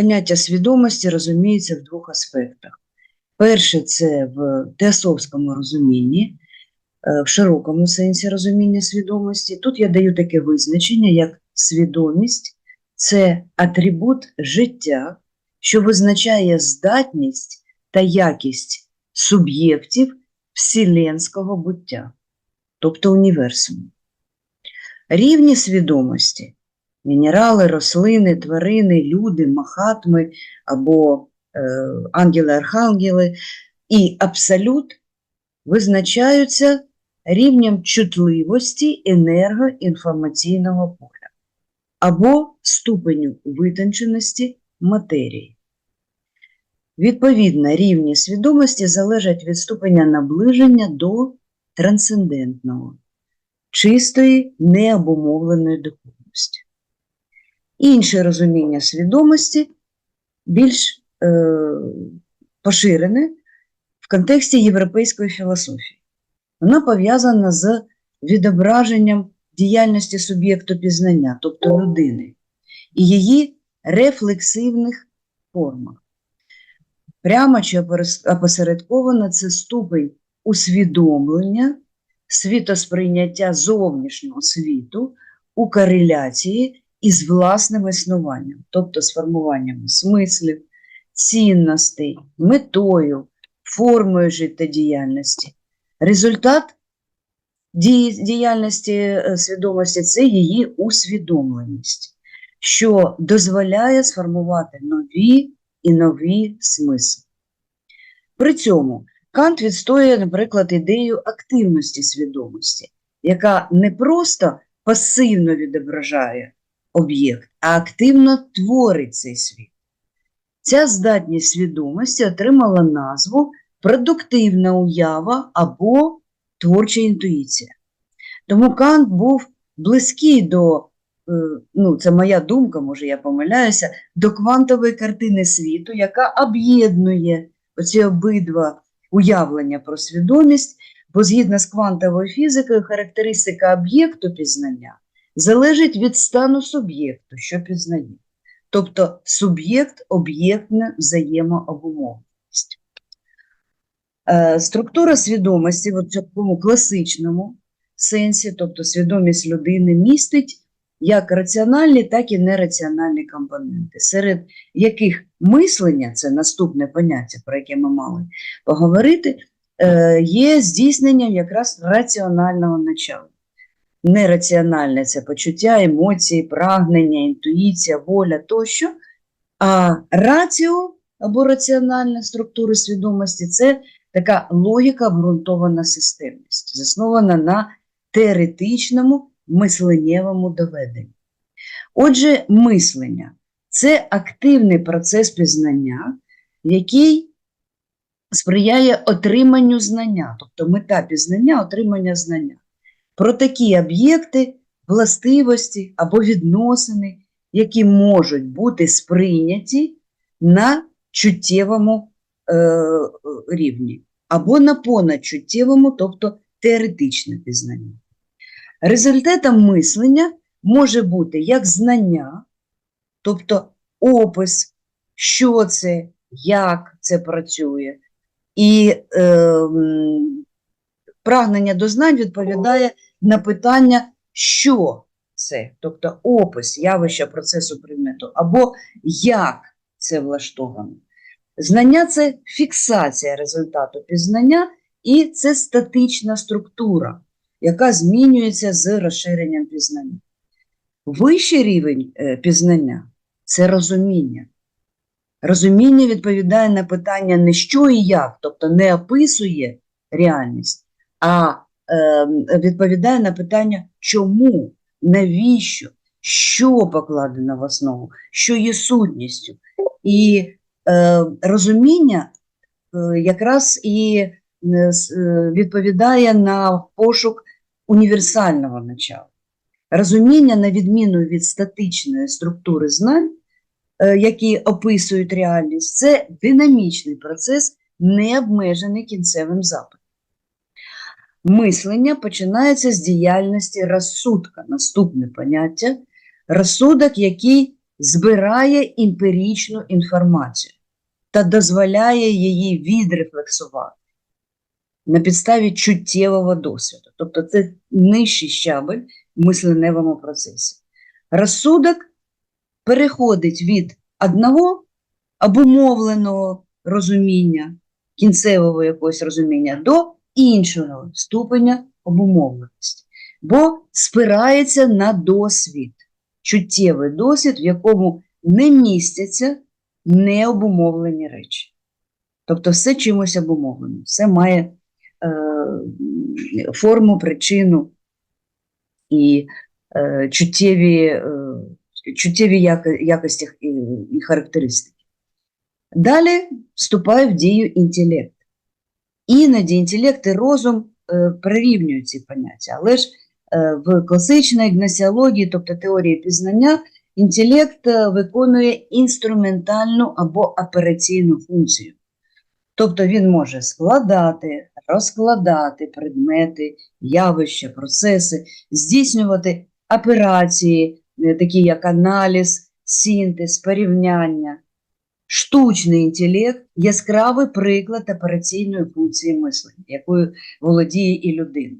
поняття свідомості розуміється в двох аспектах. Перше, це в теософському розумінні, е, в широкому сенсі розуміння свідомості. Тут я даю таке визначення, як свідомість це атрибут життя, що визначає здатність та якість суб'єктів вселенського буття, тобто універсуму. Рівні свідомості мінерали, рослини, тварини, люди, махатми або е, ангели-архангели і абсолют визначаються рівнем чутливості енергоінформаційного поля або ступеню витонченості матерії. Відповідно, рівні свідомості залежать від ступеня наближення до трансцендентного, чистої, необумовленої духовності. Інше розуміння свідомості більш е, поширене в контексті європейської філософії. Вона пов'язана з відображенням діяльності суб'єкту пізнання, тобто людини, і її рефлексивних формах. Прямо чи опосередковано це ступень усвідомлення, світосприйняття зовнішнього світу у кореляції із власним існуванням, тобто з формуванням смислів, цінностей, метою, формою життєдіяльності. Результат діяльності е, свідомості це її усвідомленість, що дозволяє сформувати нові і нові смисли. При цьому Кант відстоює, наприклад, ідею активності свідомості, яка не просто пасивно відображає об'єкт, а активно творить цей світ. Ця здатність свідомості отримала назву продуктивна уява або творча інтуїція. Тому Кант був близький до, е, ну, це моя думка, може я помиляюся, до квантової картини світу, яка об'єднує оці обидва уявлення про свідомість, бо згідно з квантовою фізикою, характеристика об'єкту пізнання залежить від стану суб'єкту, що пізнає. Тобто суб'єкт об'єктна взаємообумовленість. Е, Структура свідомості в такому класичному сенсі, тобто свідомість людини, містить як раціональні, так і нераціональні компоненти, серед яких мислення це наступне поняття, про яке ми мали поговорити, е, є здійсненням якраз раціонального начала. Нераціональне це почуття, емоції, прагнення, інтуїція, воля тощо. А раціо або раціональна структура свідомості це така логіка обґрунтована системність, заснована на теоретичному мисленнєвому доведенні. Отже, мислення це активний процес пізнання, який сприяє отриманню знання, тобто мета пізнання отримання знання про такі об'єкти, властивості або відносини, які можуть бути сприйняті на чуттєвому е, рівні, або на понадчуттєвому, тобто теоретичне пізнання. Результатом мислення може бути як знання, тобто опис, що це, як це працює, і е, прагнення до знань відповідає на питання, що це, тобто опис явища процесу предмету, або як це влаштовано. Знання це фіксація результату пізнання, і це статична структура, яка змінюється з розширенням пізнання. Вищий рівень е, пізнання це розуміння. Розуміння відповідає на питання не що і як, тобто не описує реальність, а відповідає на питання чому, навіщо, що покладено в основу, що є сутністю. І е, розуміння е, якраз і е, е, відповідає на пошук універсального начала. Розуміння, на відміну від статичної структури знань, е, які описують реальність, це динамічний процес, не обмежений кінцевим запитом. Мислення починається з діяльності розсудка, наступне поняття, розсудок, який збирає емпіричну інформацію та дозволяє її відрефлексувати на підставі чуттєвого досвіду. Тобто це нижчий щабель в мисленевому процесі. Розсудок переходить від одного обумовленого розуміння, кінцевого якогось розуміння до іншого ступеня обумовленості, бо спирається на досвід, чуттєвий досвід, в якому не містяться необумовлені речі. Тобто все чимось обумовлено, все має е, форму, причину і е, чуттєві, е, чуттєві якості і, і характеристики. Далі вступає в дію інтелект. Іноді інтелект і розум е, прирівнюють ці поняття, але ж е, в класичній гносеології, тобто теорії пізнання, інтелект е, виконує інструментальну або операційну функцію. Тобто він може складати, розкладати предмети, явища, процеси, здійснювати операції, такі як аналіз, синтез, порівняння. Штучний інтелект яскравий приклад операційної функції мислення, якою володіє і людина.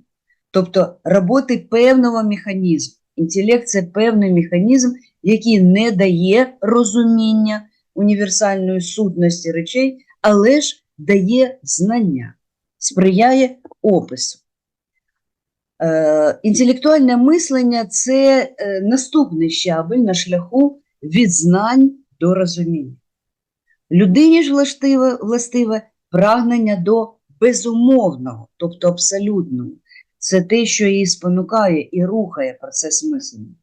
Тобто роботи певного механізму. Інтелект це певний механізм, який не дає розуміння універсальної сутності речей, але ж дає знання, сприяє опису. Е, інтелектуальне мислення це е, наступний щабель на шляху від знань до розуміння. Людині ж властиве, властиве прагнення до безумовного, тобто абсолютного. Це те, що її спонукає і рухає процес мислення.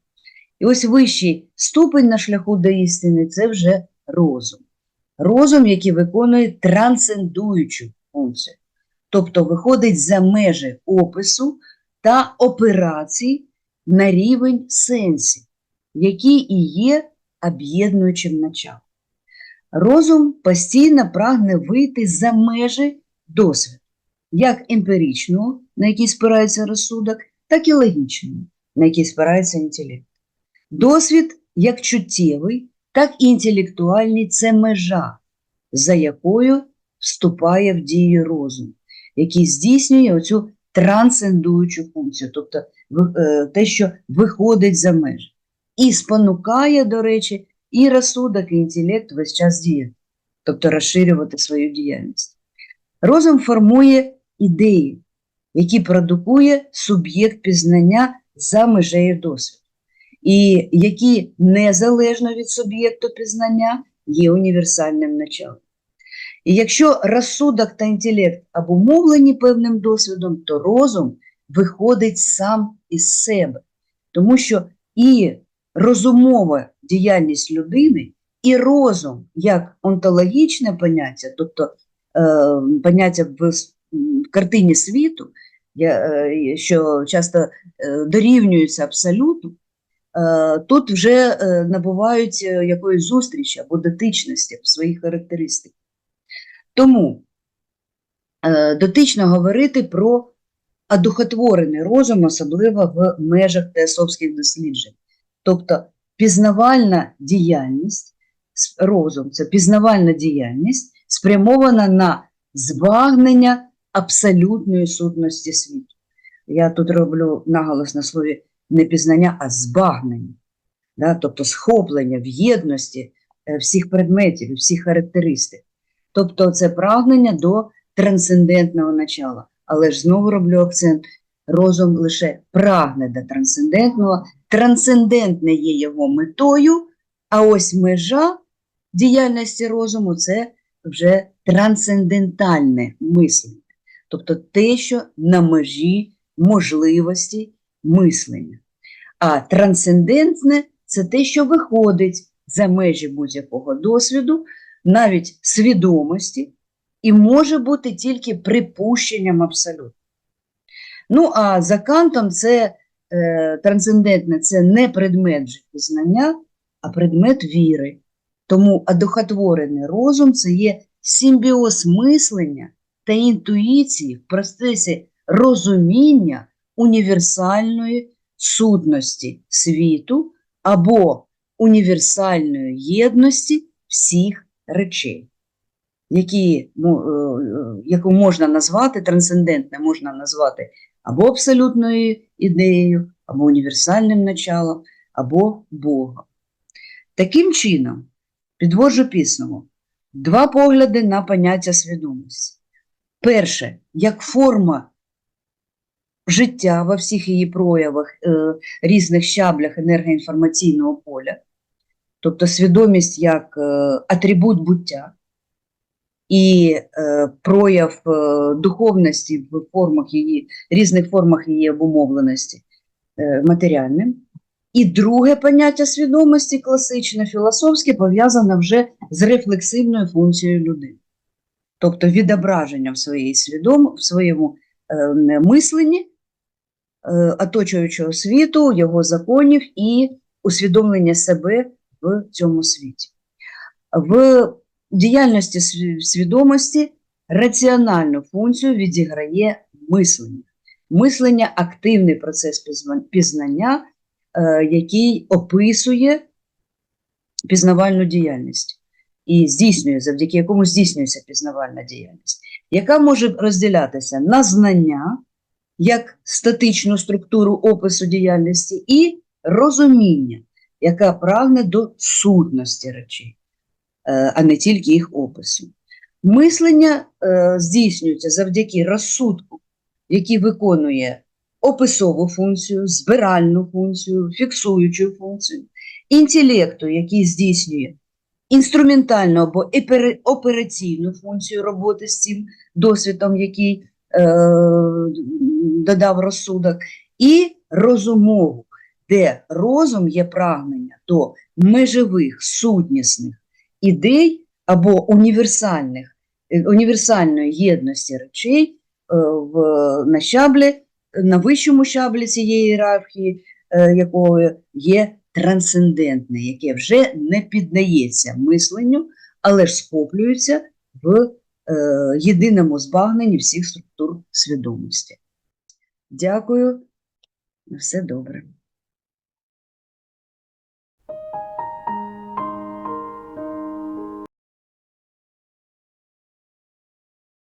І ось вищий ступень на шляху до істини це вже розум. Розум, який виконує трансцендуючу функцію, тобто виходить за межі опису та операцій на рівень сенсів, які і є об'єднуючим началом. Розум постійно прагне вийти за межі досвіду, як емпіричного, на який спирається розсудок, так і логічного, на який спирається інтелект. Досвід як чуттєвий, так і інтелектуальний це межа, за якою вступає в дію розум, який здійснює оцю трансцендуючу функцію, тобто е, те, що виходить за межі, і спонукає, до речі, і розсудок, і інтелект весь час діяти, тобто розширювати свою діяльність. Розум формує ідеї, які продукує суб'єкт пізнання за межею досвіду, і які незалежно від суб'єкту пізнання є універсальним началом. І якщо розсудок та інтелект обумовлені певним досвідом, то розум виходить сам із себе, тому що і розумова діяльність людини, і розум як онтологічне поняття, тобто е, поняття в, картині світу, е, що часто е, дорівнюється абсолюту, е, тут вже набувають якоїсь зустрічі або дотичності в своїх характеристиках. Тому дотично говорити про одухотворений розум, особливо в межах теософських досліджень. Тобто пізнавальна діяльність, розум це пізнавальна діяльність, спрямована на збагнення абсолютної сутності світу. Я тут роблю наголос на слові не пізнання, а збагнення, да? тобто схоплення в єдності е, всіх предметів, всіх характеристик. Тобто це прагнення до трансцендентного начала. Але ж знову роблю акцент, розум лише прагне до трансцендентного, трансцендентне є його метою, а ось межа діяльності розуму це вже трансцендентальне мислення, тобто те, що на межі можливості мислення. А трансцендентне це те, що виходить за межі будь-якого досвіду, навіть свідомості, і може бути тільки припущенням абсолютно. Ну, а за Кантом це е, трансцендентне це не предмет же пізнання, а предмет віри. Тому одухотворений розум це є симбіоз мислення та інтуїції в процесі розуміння універсальної сутності світу або універсальної єдності всіх речей, які, мо- е, е, яку можна назвати трансцендентне, можна назвати або абсолютною ідеєю, або універсальним началом, або Богом. Таким чином, підводжу підсумок, два погляди на поняття свідомості. Перше, як форма життя во всіх її проявах, е, різних щаблях енергоінформаційного поля, тобто свідомість як е, атрибут буття і е, прояв е, духовності в формах її, різних формах її обумовленості е, матеріальним. І друге поняття свідомості, класичне, філософське, пов'язане вже з рефлексивною функцією людини. Тобто відображенням своєї свідом... в своєму е, мисленні е, оточуючого світу, його законів і усвідомлення себе в цьому світі. В діяльності свідомості раціональну функцію відіграє мислення. Мислення активний процес пізнання, е, який описує пізнавальну діяльність і здійснює, завдяки якому здійснюється пізнавальна діяльність, яка може розділятися на знання як статичну структуру опису діяльності, і розуміння, яка прагне до сутності речей, а не тільки їх опису. Мислення е, здійснюється завдяки розсудку, який виконує описову функцію, збиральну функцію, фіксуючу функцію, інтелекту, який здійснює інструментальну або операційну функцію роботи з цим досвідом, який е, додав розсудок, і розумову, де розум є прагнення до межових сутнісних ідей або універсальних, е, універсальної єдності речей е, в, на щаблі, на вищому щаблі цієї ієрархії, е, якою є трансцендентне, яке вже не піддається мисленню, але ж схоплюється в єдиному збагненні всіх структур свідомості. Дякую. На все добре.